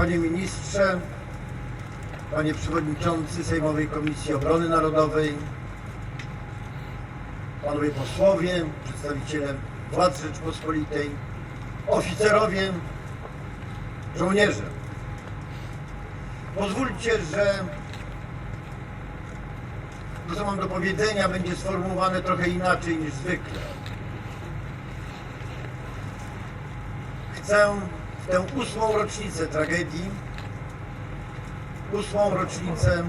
Panie Ministrze, Panie Przewodniczący Sejmowej Komisji Obrony Narodowej, Panowie Posłowie, przedstawiciele władz Rzeczpospolitej, oficerowie, żołnierze. Pozwólcie, że to, co mam do powiedzenia, będzie sformułowane trochę inaczej niż zwykle. Chcę w tę ósmą rocznicę tragedii, ósmą rocznicę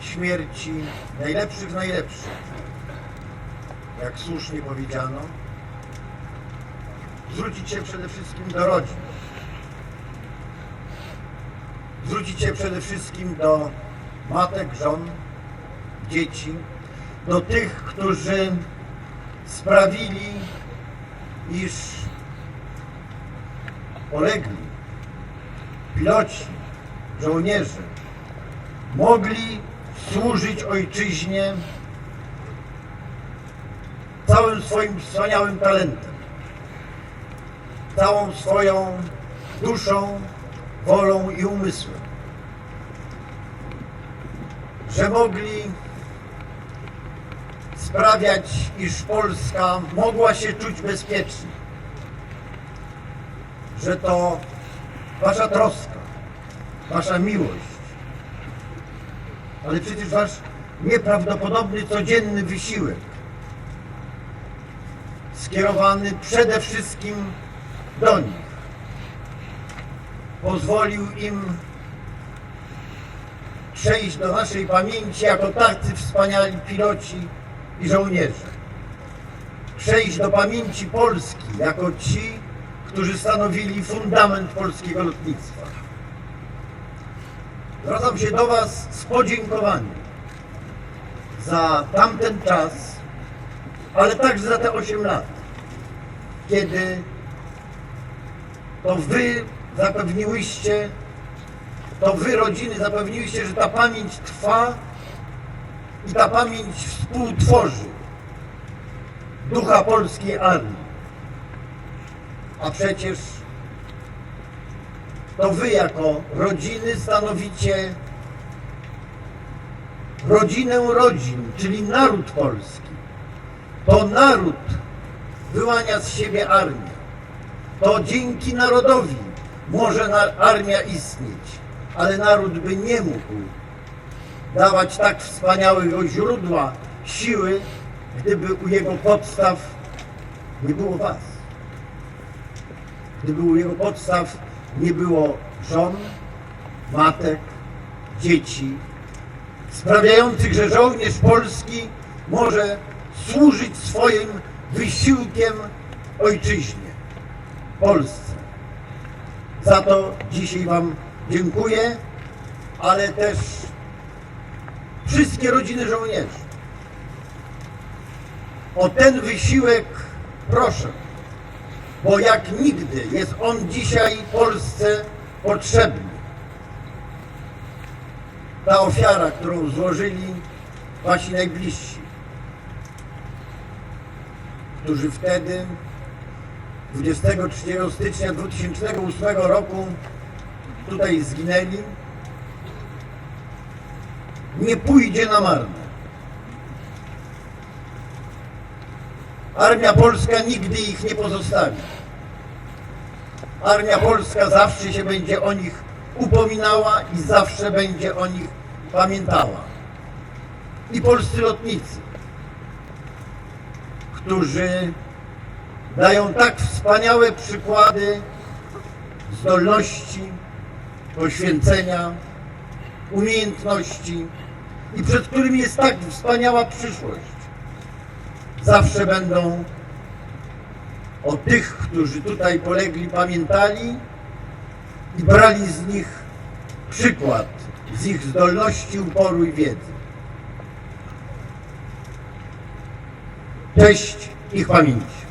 śmierci najlepszych najlepszych, jak słusznie powiedziano, zwrócić się przede wszystkim do rodzin. Zwrócić się przede wszystkim do matek, żon, dzieci, do tych, którzy sprawili, iż polegli piloci, żołnierze mogli służyć ojczyźnie całym swoim wspaniałym talentem, całą swoją duszą, wolą i umysłem. Że mogli sprawiać, iż Polska mogła się czuć bezpiecznie. Że to wasza troska, wasza miłość, ale przecież wasz nieprawdopodobny codzienny wysiłek skierowany przede wszystkim do nich pozwolił im przejść do naszej pamięci jako tacy wspaniali piloci i żołnierze. Przejść do pamięci Polski jako ci, którzy stanowili fundament polskiego lotnictwa. Zwracam się do Was z podziękowaniem za tamten czas, ale także za te 8 lat, kiedy to Wy zapewniłyście, to Wy rodziny zapewniłyście, że ta pamięć trwa i ta pamięć współtworzy ducha polskiej armii. A przecież to wy jako rodziny stanowicie rodzinę rodzin, czyli naród polski. To naród wyłania z siebie armię. To dzięki narodowi może armia istnieć, ale naród by nie mógł dawać tak wspaniałego źródła siły, gdyby u jego podstaw nie było was. Gdyby u jego podstaw nie było żon, matek, dzieci, sprawiających, że żołnierz polski może służyć swoim wysiłkiem ojczyźnie, Polsce. Za to dzisiaj Wam dziękuję, ale też wszystkie rodziny żołnierzy. O ten wysiłek proszę bo jak nigdy jest on dzisiaj Polsce potrzebny. Ta ofiara, którą złożyli wasi najbliżsi, którzy wtedy 23 stycznia 2008 roku tutaj zginęli, nie pójdzie na marne. Armia Polska nigdy ich nie pozostawi. Armia Polska zawsze się będzie o nich upominała i zawsze będzie o nich pamiętała. I polscy lotnicy, którzy dają tak wspaniałe przykłady zdolności, poświęcenia, umiejętności i przed którymi jest tak wspaniała przyszłość zawsze będą o tych, którzy tutaj polegli, pamiętali i brali z nich przykład, z ich zdolności, uporu i wiedzy. Cześć ich pamięci.